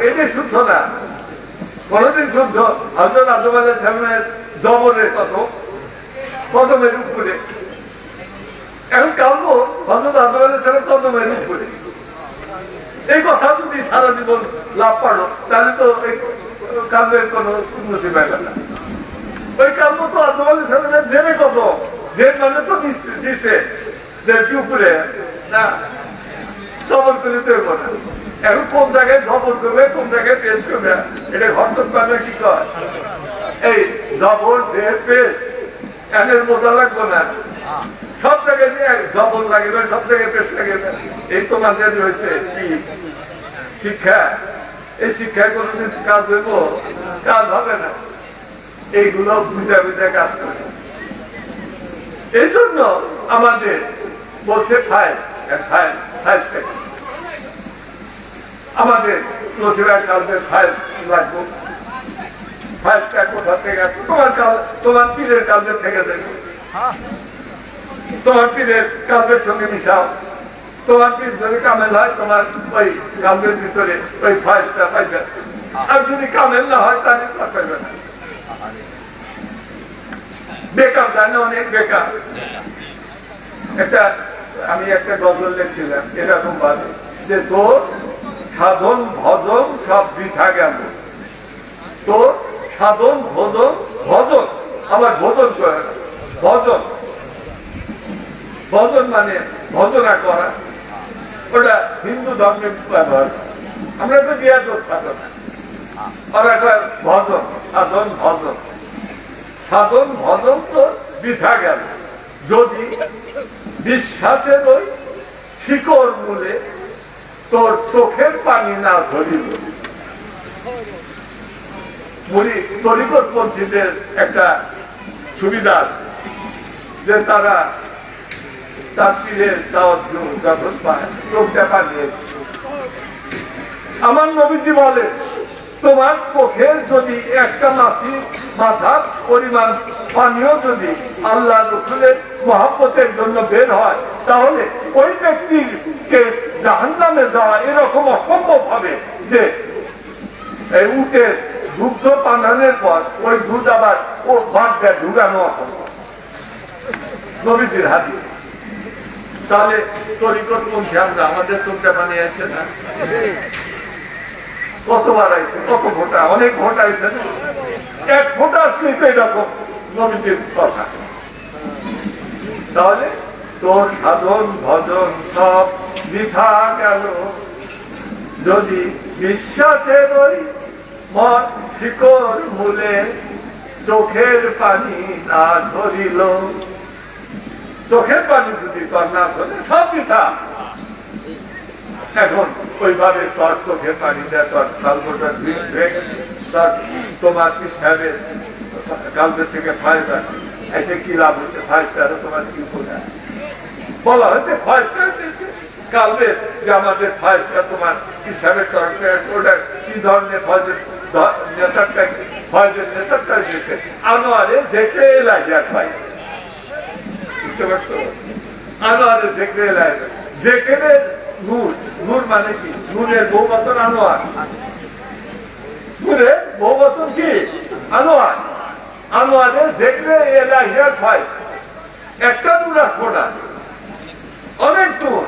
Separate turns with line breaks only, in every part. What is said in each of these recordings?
যে শুনছো না, কোনদিন শুনছো, হজরত আব্দুল সালামের জবরের কত কদমের উপরে। এখন কালবো, হজরত আব্দুল সালাম কদমের উপরে। এই কথা যদি সারা জীবন লাভ পারো, তাহলে তো কালবের কোনো উন্নতি পাইবে না। ওই কালব তো আব্দুল সালামের জেনে কত যে মানে তো দিছে- যে উপরে। না, জবর করে তো না। এখন কোন জায়গায় জবর করবে, কোন জায়গায় পেশ করবে, এটা ঘটক পাবে কি কয়? এই জবর যে পেশ এনের বোঝা লাগবে না। সব জায়গায় জবর লাগবে, সব জায়গায় পেশ লাগবে। এই তোমাদের রয়েছে কি? শিক্ষা? এই শিক্ষায় কোনোদিন কাজ কাজ হবে না। এইগুলো বুঝে বুঝে কাজ করে। এই জন্য আমাদের বলছে ফাইল ফাইল ফাইল আমাদের প্রতিভা কালকে ফাইল লাগবো। ফাইলটা কোথা থেকে আসবে? তোমার কাল তোমার পীরের থেকে দেখো তোমার পীরের সঙ্গে মিশাও। তোমার পীর যদি কামেল হয় তোমার ওই ভিতরে ওই ফাইলটা পাইবে। আর যদি কামেল না হয় তাহলে তা পাইবে না। বেকার জানে অনেক বেকার। একটা আমি একটা গজল লিখছিলাম এরকম ভাবে যে তোর সাধন, ভজন সব বৃথা গেল। তোর সাধন, ভজন ভজন, আবার ভজন করে। ভজন। ভজন মানে ভজনা করা। ওটা হিন্দু ধর্মে ব্যবহার আমরা তো দিয়া তো সাধনা। ভজন, সাধন ভজন। সাধন, ভজন তো বৃথা গেল। যদি বিশ্বাসের ওই শিকড় মূলে তোর চোখের পানি না ঝরিল মুড়ি তরিকত পন্থীদের একটা সুবিধা আছে, যে তারা তার পীরের দাওয়াত যখন পায় চোখটা পানিয়ে আমার নবীজি বলে, তোমার চোখের যদি একটা মাসি মাথার পরিমাণ পানীয় যদি আল্লাহ রসুলের মহাব্বতের জন্য বের হয় তাহলে ওই ব্যক্তিকে জাহান নামে যাওয়া এরকম অসম্ভব হবে যে এই উটের দুগ্ধ পানানোর পর ওই দুধ আবার ও দেয় ঢুকানো অসম্ভব। নবীজির হাতি। তাহলে তরিকত পন্থী আমরা আমাদের চোখটা বানিয়েছে না? কতবার আইছে? কত ভোটা অনেক ভোট আইছে? এক ভোটা আসলেই তো এরকম নবীজির কথা। তাহলে তোর সাধন, ভজন সব বৃথা গেল। যদি বিশ্বাসের ওই মত শিকড় মূলে চোখের পানি না ধরিল। চোখের পানি যদি তোর না ধরে, সব বৃথা এখন ওইভাবে তোর চোখের পানি দেয়, তোর কালবোটা তোর তোমার কি সাহেবের কালবের থেকে ফায়দা এসে কি লাভ হচ্ছে? ফায়দা তোমার কি বোঝা বলা হচ্ছে ফায়দা দিয়েছে। কালবের যে আমাদের ফায়দা তোমার হিসাবের তরফে ওটা কি ধরনের নূরের বহু বছর আনোয়ার। বহু বছর আনোয়ার। আনোয়ারে একটা নূর আসব না। অনেক দূর।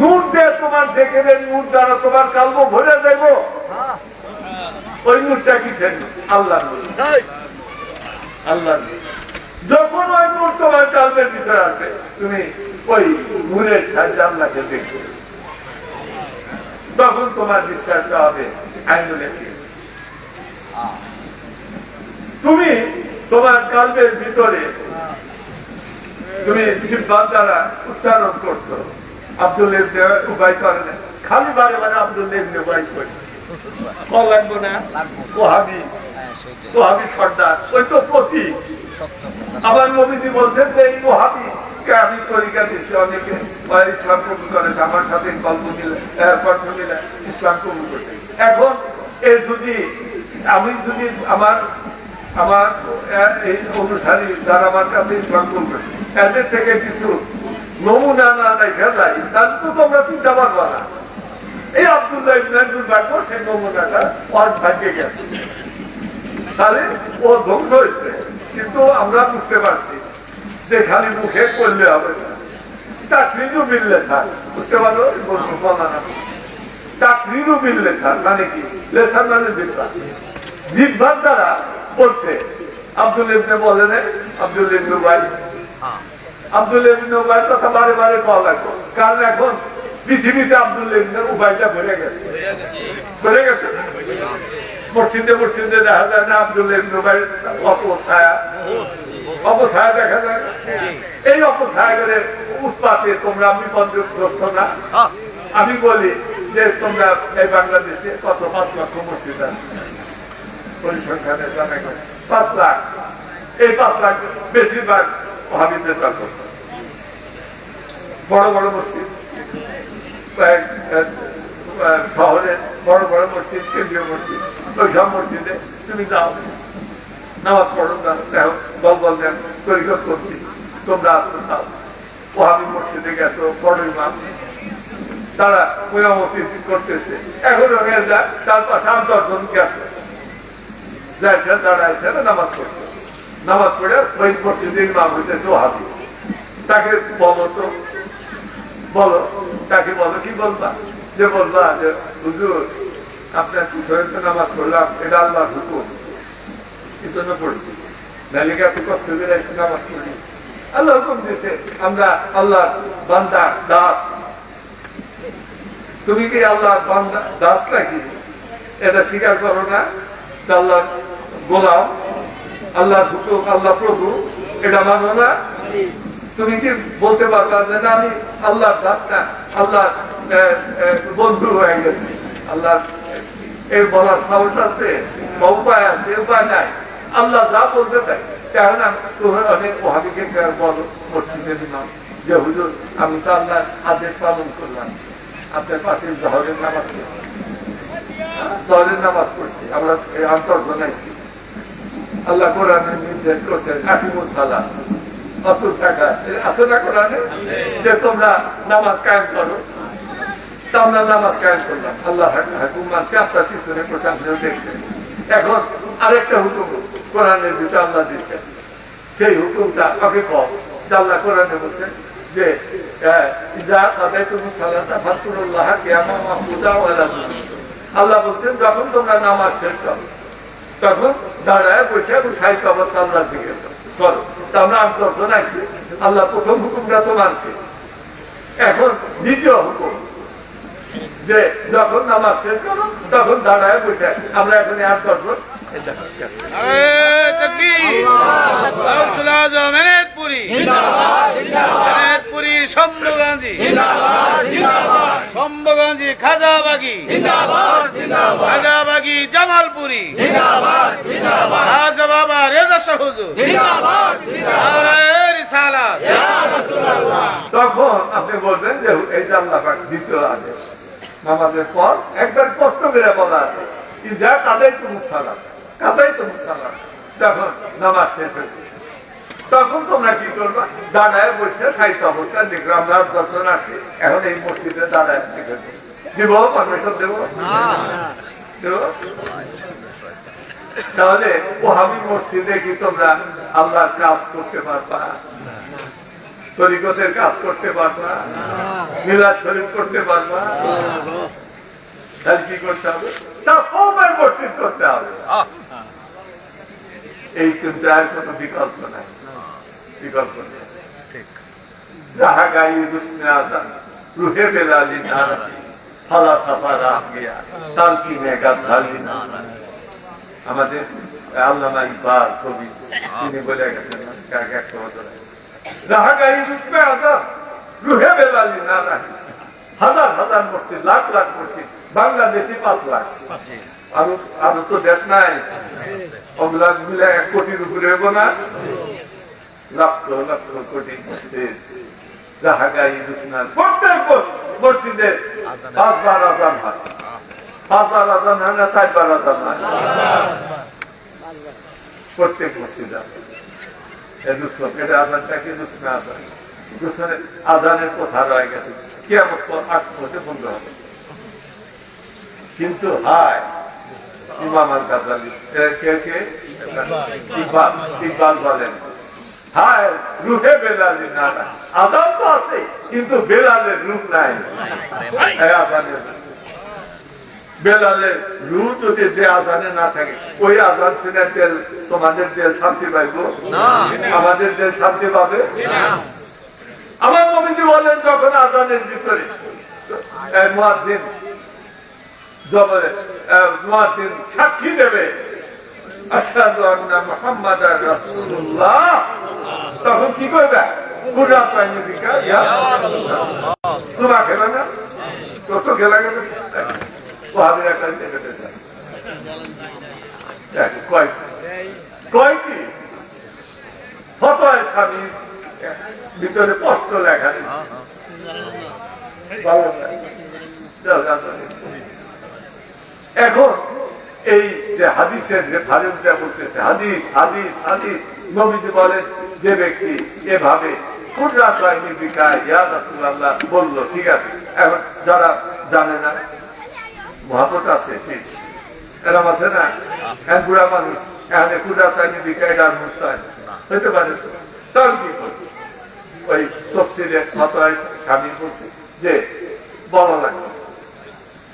নূর দিয়ে তোমার জেকেরের নূর দ্বারা তোমার কালব ভরে দেব। ওই নূরটা কিসের? আল্লাহ আল্লাহ যখন ওই নূর তোমার কালবের ভিতরে আসবে তুমি ওই নূরের সাহায্যে আল্লাহকে দেখবে। তখন তোমার বিশ্বাসটা হবে আইনুলে তুমি তোমার কালবের ভিতরে তুমি জিব্বার দ্বারা উচ্চারণ করছ। আব্দুল ইবনে উবাই করে না খালি বারে বারে আব্দুল ইবনে উবাই করে লাগবো না? ওহাবি। ওহাবি সর্দার। ওই তো প্রতীক। আবার নবীজি বলছেন যে এই ওহাবি আমি তরিকা দিচ্ছি অনেকে ইসলাম কবুল করেছে আমার সাথে গল্প মিলে কণ্ঠ মিলে ইসলাম কবুল করছে এখন এ যদি আমি যদি আমার আমার এই অনুসারী যারা আমার কাছে ইসলাম কবুল এদের থেকে কিছু নমুনা না দেখা যায় তাহলে তো তোমরা চিন্তা পারবা না। এই আব্দুল্লাহ ইবনাজুল ভাগ্য সেই নমুনাটা ওর ভাগ্যে গেছে। তাহলে ও ধ্বংস হয়েছে, কিন্তু আমরা বুঝতে পারছি যে খালি মুখে করলে হবে না। চাকরিরও বিল লেখা, বুঝতে পারো? চাকরিরও বিল লেখা মানে কি? লেখার মানে জিব্বা। জিব্বার দ্বারা বলছে, আব্দুল ইবনে বলে আব্দুল ইবনু ভাই আব্দুল ইবনে উবাইর কথা বারে বারে পাওয়া লাগবে। কারণ এখন পৃথিবীতে আব্দুল গেছে। গেছে? মসজিদে মসজিদে দেখা যায় না আব্দুল উবাইর অপছায়া। অপছায়া দেখা যায় এই উৎপাতে তোমরা বিপদগ্রস্ত না। আমি বলি যে তোমরা এই বাংলাদেশে কত পাঁচ লক্ষ মসজিদ আছে? পরিসংখ্যানে জানা গেছে। পাঁচ লাখ। এই পাঁচ লাখ বেশিরভাগ থাকো। বড় বড় মসজিদ বড় বড় মসজিদ, কেন্দ্রীয় মসজিদ ওই সব মসজিদে তুমি যাও। নামাজ পড়ো দেখো বল দেন তরিকত করছি তোমরা আসতে চাও ওহাবি মসজিদে গেছো, বড় ইমাম। তারা মেরামতি করতেছে। এখন যায় তার পাশে আট দশজন গেছে। যাইছে দাঁড়াইছে নামাজ পড়ছে। নামাজ পড়ে ওই মসজিদের ইমাম হইতেছে ওহাবি তাকে বলো তো, বলো, তাকে বলো, কি বলবা? যে বলবা যে, হুজুর, আপনার পিছনে তো নামাজ পড়লাম, এটা আল্লাহর হুকুম। জন্য পড়ছি। নালিকা তো কষ্ট এসে নামাজ পড়ি। আল্লাহ হুকুম দিয়েছে, আমরা আল্লাহ বান্দা, দাস। তুমি কি আল্লাহ বান্দা, দাস নাকি? এটা স্বীকার করো না আল্লাহ গোলাম। আল্লাহ হুকুম আল্লাহ প্রভু, এটা মানো না? তুমি কি বলতে পারবা যে না, আমি আল্লাহর দাস না আল্লাহ বন্ধু হয়ে গেছে। আল্লাহ এর বলার সাহস আছে? উপায় আছে? উপায় নাই। আল্লাহ যা বলতে তাই। কারণ তোমার অনেক ওহাবিকে বলো মসজিদে দিলাম যে হুজুর, আমি তো আল্লাহর আদেশ পালন করলাম। আপনার পাশে জহরের নামাজ জহরের নামাজ পড়ছি। আমরা এই অন্তর জানাইছি আল্লাহ কোরআনে নির্দেশ করছেন টাকা আছে না কোরআনে? যে তোমরা নামাজ কায়েম করো। তা আমরা নামাজ কায়েম করলাম। আল্লাহ হুকুম মানছে আপনার পিছনে দেখছেন এখন আরেকটা হুকুম কোরআনের ভিতরে আল্লাহ দিচ্ছেন সেই হুকুমটা কাকে কম। আল্লাহ কোরআনে বলছেন যে আল্লাহ বলছেন যখন তোমরা নামাজ শেষ করো তখন দাঁড়ায় বসে এবং সাহিত্য অবস্থা জিজ্ঞেস করো আমরা আট দশজন আছি আল্লাহ প্রথম হুকুমটা তো মানছি। এখন দ্বিতীয় হুকুম, যে যখন নামাজ শেষ করো, তখন দাঁড়ায় বসে আমরা এখন
আরে শম্ভুগঞ্জি শম্ভুগঞ্জি খাজাবাগি। খাজাবাগি জামালপুরি রাজা বাবা রেজা শাহ হুজুর। নারায়ে রিসালাত।
তখন আপনি বলবেন যে এই যে আল্লাহ পাক দ্বিতীয় আদেশ নামাজের পর একবার কষ্ট করে বলা আছে ইজা তাদের তুমি সালাম কাজাই তুমি সালাম তখন নামাজ শেষ হয়েছে তখন তোমরা কি করবা? দাঁড়ায় বসে সাহিত্য অবস্থা দেখবে আমরা দর্শন আসছি এখন এই মসজিদে দাঁড়ায় দিব পারমিশন দেবো? তাহলে ওহাবি মসজিদে কি তোমরা আল্লাহর কাজ করতে পারবা? তরিকতের কাজ করতে পারবা? মিলাদ শরীফ করতে পারবা? তাহলে কি করতে হবে? তা সবাই মসজিদ করতে হবে। এই কিন্তু আর কোনো বিকল্প নাই। বিকল্প নেই। রাহা গাই রুহে বেলালি নারা আমাদের আল্লামা ইকবাল কবি, তিনি বলে গেছেন হাজার হাজার লাখ লাখ বাংলাদেশি পাঁচ লাখ। আরও আরও তো দেশ নাই। ওগুলা মিলে এক কোটির উপরে হব না? লক্ষ লক্ষ কোটি মসজিদ রাহাগাই রুসনার প্রত্যেক মস- মসজিদে পাঁচবার আজান হয়। পাঁচবার আজান হয় না আজান হয়। প্রত্যেক মসজিদে রুসনের আজানের কথা রয়ে গেছে। কেমন আট বন্ধ হবে। কিন্তু হায়, ইমাম আল গাজালি কে কে? ইকবাল বলেন। হায় রুহে বেলালি না আজান তো আছে কিন্তু বেলালের রূপ নাই। বেলালের রূহ যদি যে আজানে না থাকে ওই আজান শুনে তেল তোমাদের দেল শান্তি পাইব? আমাদের দেল শান্তি পাবে? আমার নবীজি বলেন যখন আজানের ভিতরে সাক্ষী দেবে আশহাদু আন্না মুহাম্মাদার রাসূলুল্লাহ। তখন কি করবে? তোমার খেলা না কত খেলা গেলে ভিতরে লেখা। এখন এই যে হাদিসের রেফারেন্সটা করতেছে হাদিস হাদিস হাদিস, নবীজি বলেন যে ব্যক্তি এভাবে কুদরাত বাহিনী বিকায় ইয়া রাসূলুল্লাহ বলল ঠিক আছে এখন যারা জানে না মহাপত আছে ঠিক। এরম আছে না? এখন বুড়া মানুষ এখানে কুদরাত বাহিনী বিকায় আর মুস্তান হইতে পারে তার কি ওই তফসিলে মাতায় স্বামী বলছে যে বলা লাগবে।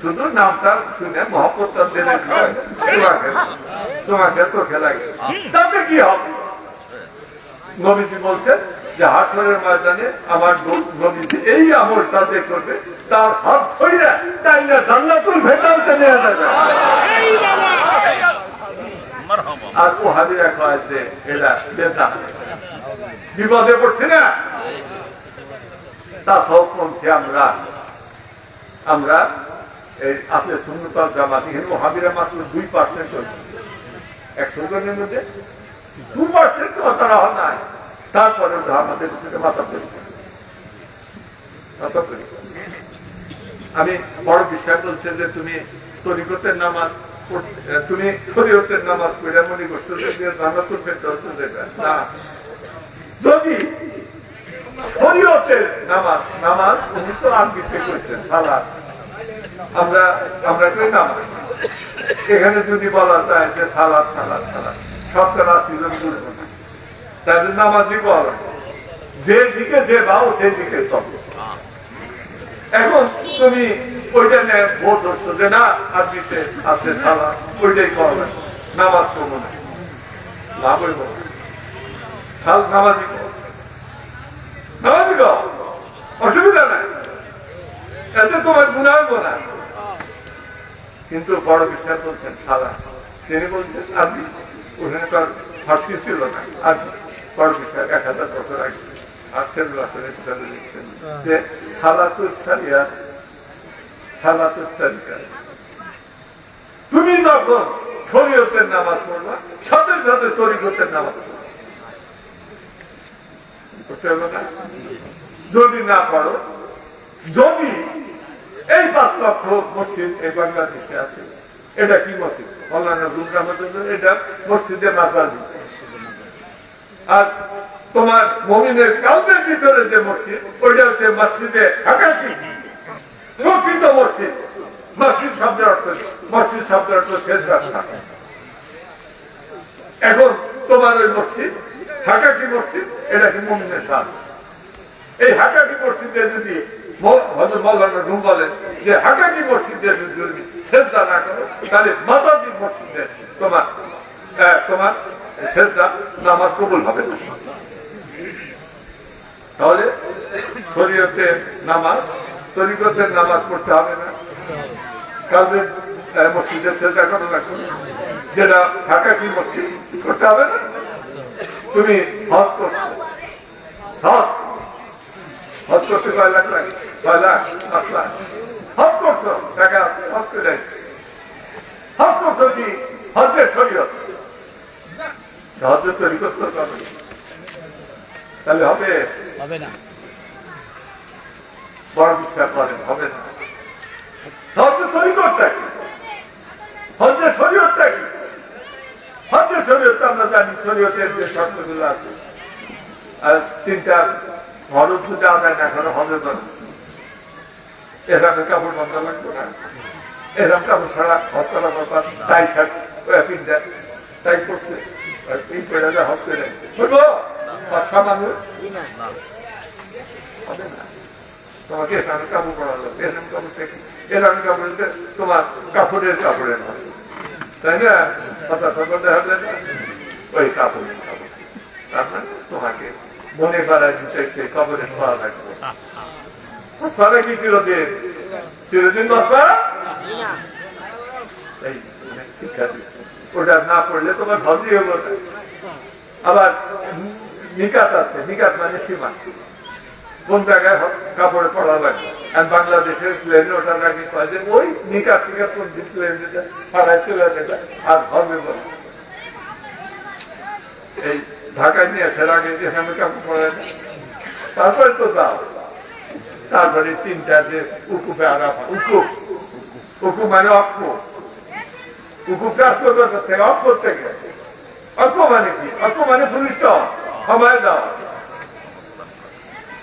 শুধু নামটা শুনে মহব্বতটা দিলে চোখে লাগে তাতে কি হবে? নবীজি বলছেন যে হাসরের ময়দানে আমার নবীজি এই আমলটা যে করবে, তার হাত ধইরা তাই না জান্নাতুল ভেতরতে নিয়ে যাবে। আর ও হাজিরা কয় যে এটা বেদা। বিপদে পড়ছি না। তা সহপন্থী আমরা আমরা এই আসলে সুন্নতাল জামাত, এখানে ওহাবিরা মাত্র দুই পার্সেন্ট একশো জনের মধ্যে। দু নাই। তারপরে আমাদের মাথা পরি। আমি বড় বিষয় বলছে যে তুমি তরিকতের নামাজ তুমি শরীয়তের নামাজ পড়ে মনে করছ যদি শরীয়তের নামাজ নামাজ উনি তো আরবিতে সালাদ আমরা আমরা কই নামাজ এখানে যদি বলা যায় যে সালাদ সালাদ সালাদ শতকরা আশি জন তাদের নামাজই বল যে দিকে যে ভাও সেই দিকে চলো। এখন তুমি ওইটা নিয়ে ভোট ধরছো যে, না আরবিতে আছে সালাদ ওইটাই করবে নামাজ করব না। সাল নামাজি নামাজি এতে তোমার কিন্তু বড় বিষয় বলছেন সাদা তিনি বলছেন আর ছিল না আরবি তুমি যখন শরীয়তের নামাজ পড়বা, সাথে সাথে তরিকতের নামাজ পড়বা। যদি না পারো, যদি এই পাঁচ লক্ষ মসজিদ এই বাংলাদেশে আছে, এটা কি মসজিদ? মৌলানা রহমতুল্লাহ এটা মসজিদে মাসাজি। আর তোমার মমিনের কালবের ভিতরে যে মসজিদ, ওইটা হচ্ছে মসজিদে হাকাকি প্রকৃত মসজিদ। মসজিদ শব্দের অর্থ মসজিদ শব্দের অর্থ শেষ রাস্তা। এখন তোমার ওই মসজিদ হাকাকি মসজিদ? এটা কি মমিনের কাজ এই হাকাকি মসজিদে যদি মৌ- হযরত মাওলানা রুম বলেন যে হাকাকি মসজিদে যদি তুমি না করো, তাহলে মাজাজি মসজিদে তোমার তোমার নামাজ কবুল হবে। তাহলে শরীয়তের নামাজ নামাজ পড়তে হবে না। কালকে আহ, মসজিদে সেজদা করা না। যেটা মসজিদ করতে হবে না? তুমি হজ করছ। হজ? হজ করতে কয় লাখ লাগে? ছয় লাখ? সাত লাখ। হজ করছ? টাকা হজ করে। হজ করছ কি? হজের শরীয়ত। হজের তৈরি করতে হবে তাহলে হবে?
হবে না।
বড় বিশ্বাস করেন হবে না। হজের তৈরি কি হজের শরীয়তটা কি? হজের শরীয়ত আমরা জানি শরীয়তের যে শর্তগুলো আছে। আর তিনটা হরফ যদি আদায় না করে এভাবে কাপড় বন্ধ লাগবে না। এরকম কাপড় ছাড়া হস্তলা ব্যাপার তাই শার্ট তাই করছে। যা হস্তে রাখছে বুঝব পাঁচশা মানুষ? হবে না। তোমাকে এখানে কাপড় পরা লাগবে। এরকম কাপড় থেকে এরকম কাপড় তোমার কাপড়ের কাপড়ের নয় তাই না? কথা কথা দেখা যায় না? ওই কাপড় কাপড়। তার মানে তোমাকে মনে কাপড়ের পরা লাগবে। পারা কি চিরদিন? চিরদিন শিক্ষা দিচ্ছে ওটা না পড়লে তোমার ভাবি হব না। আবার নিকাত আছে, নিকাত মানে সীমা। কোন জায়গায় কাপড়ে পড়া লাগে? বাংলাদেশের প্লেনে ওঠার আগে কয় যে, ওই নিকাত থেকে কোন দিন প্লেন ছাড়াই চলে যাবে আর হবে বলে, এই ঢাকায় নিয়ে আসার আগে এখানে কাপড় পড়ে না তারপরে তো যাও। তারপরে তিনটা যে উকুপে আরাফা উকুপ। উকুপ মানে অক্ষ আসলো কোথা থেকে অক্ষ থেকে অক্ষ মানে কি? অক্ষ মানে পুলিশ সময় দাও।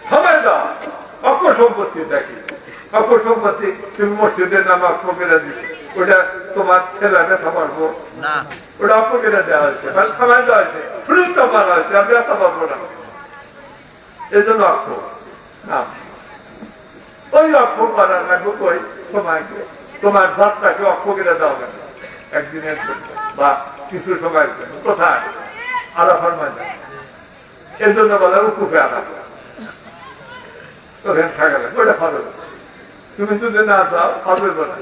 সময় দাও। অক্ষ সম্পত্তি দেখি। অক্ষ সম্পত্তি তুমি মসজিদের নাম অক্ষ কেটে দিচ্ছ ওটা তোমার ছেলেটা সামারবো ওটা কেটে দেওয়া হয়েছে। মানে সময় দেওয়া হয়েছে। পুলিশ মারা হয়েছে। আমি আসা পারব না। এই জন্য অক্ষ ওই অক্ষ করার লাগবে ওই সময়কে তোমার যাত্রাকে অক্ষ কেটে দেওয়া হবে একদিনের জন্য। বা কিছু সময়ের জন্য। কোথায়? আরাফার ময়দান। এর জন্য বলে ওটা ফরজ তুমি যদি না না।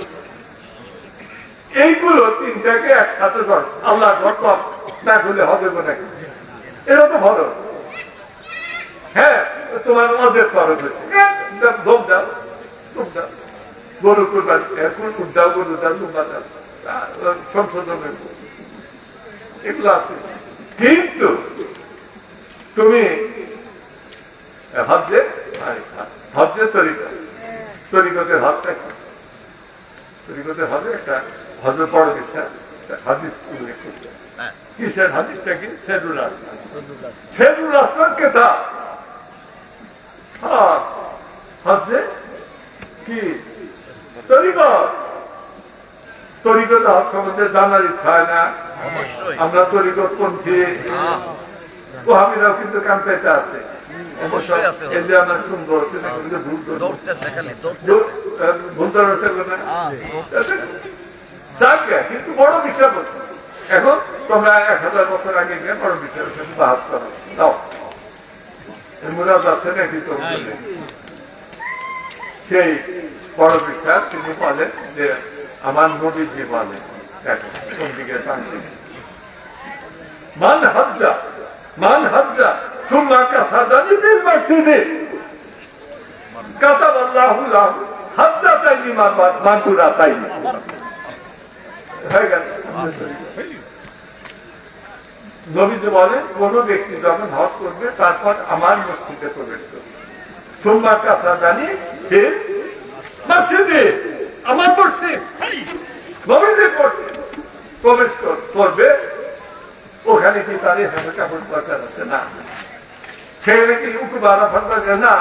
এইগুলো তিনটাকে একসাথে ধর আল্লাহ না করলে হবে নাকি এটা তো ভালো হ্যাঁ তোমার অজের খরচ হয়েছে। ধোপ দাও ধূপ দাও। গরু কুরবানি গরু দাও দাও। সংশোধনের এগুলো আছে। কিন্তু তুমি হজ্জে? হজ্জের তরিকা। তরিকতের হজটা কি তরিকতের হজে একটা। হজের বড় বিষয় হাদিস উল্লেখ করছে।
হ্যাঁ।
কিসের হাদিসটা কি? কেতাব হজ হজে কি তরিকত তরিকত সম্বন্ধে জানার ইচ্ছা হয় না। আমরা তরিকত পন্থী ওহাবিরাও কিন্তু কান্তাইতে আছে। এই যে আমরা ভুল যাকে কিন্তু বড় বলছো। এখন তোমরা এক হাজার বছর আগে গিয়ে বড় করো। দাও। মুরাদ আছে নাকি তোমার সেই বড় বিষয় তিনি বলেন যে আমার নবীজি বলে দেখো, কোন মান মান সুম্মা বিল কাতাব হয়ে গেল। নবীজি বলে কোন ব্যক্তি যখন হজ করবে, তারপর আমার মসজিদে প্রবেশ করবে। সোমবার কাছা জানি হে মসজিদে আমার মসজিদ নবীজি পড়ছে প্রবেশ করবে ওখানে কি তার এখানে কাপড় দরকার আছে না সেখানে কি উকুবার দরকার না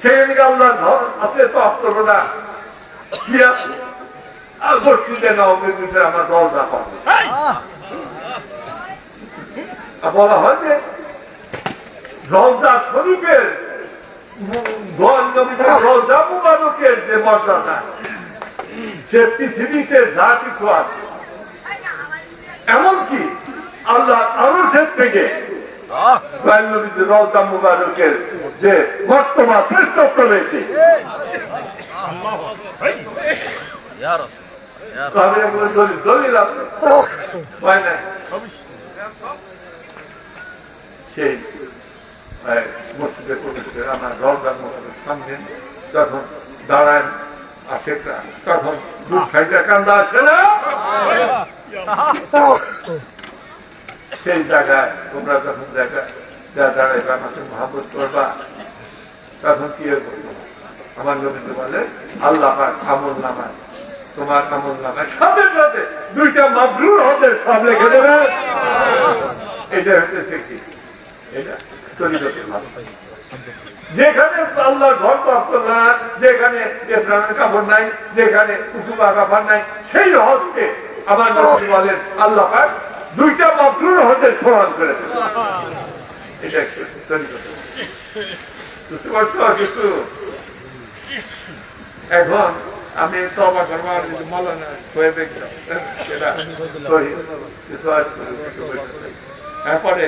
সেখানে কি আল্লাহর ঘর আছে তো করব না কি আছে আর মসজিদে নবীর ভিতরে আমার দরজা পাবে বলা হয় যে রওজা শরীফের ঘর নবীর রওজা মুবারকের যে মর্যাদা সে পৃথিবীতে যা কিছু আছে এমনকি আল্লাহ আরও সে থেকে রওজা মুবারকের যে বর্তমান শ্রেষ্ঠত্ব বেশি
রাসূল, রাসূল।
তাহলে এগুলো দলিল আছে সেই মসজিদে প্রবেশ করে আমার রওজা মুবারক সামনে যখন দাঁড়ায় আসে তখন দুধ খাইতে কান্দা আছে না? সেই জায়গায়, তোমরা যখন জায়গায় যা দাঁড়াইবে, আমাকে মহাবত করবা, তখন কি? আমার নবীতে বলে, আল্লাহ পাক আমল নামায়, তোমার আমল নামায়, সাথে সাথে দুইটা মাবরুর হতে সব লিখে দেবে। এটা হচ্ছে কি? এটা তরিকতে ভালো যেখানে আল্লাহর ঘর তর্ক না যেখানে কাপড় নাই, যেখানে কুকুবা কাপড় নাই, সেই হজকে আমার নবী বলেন, আল্লাহ দুইটা মকরুর হজের সমান করে এখন আমি তবা করবার মলানা হয়ে দেখলাম তারপরে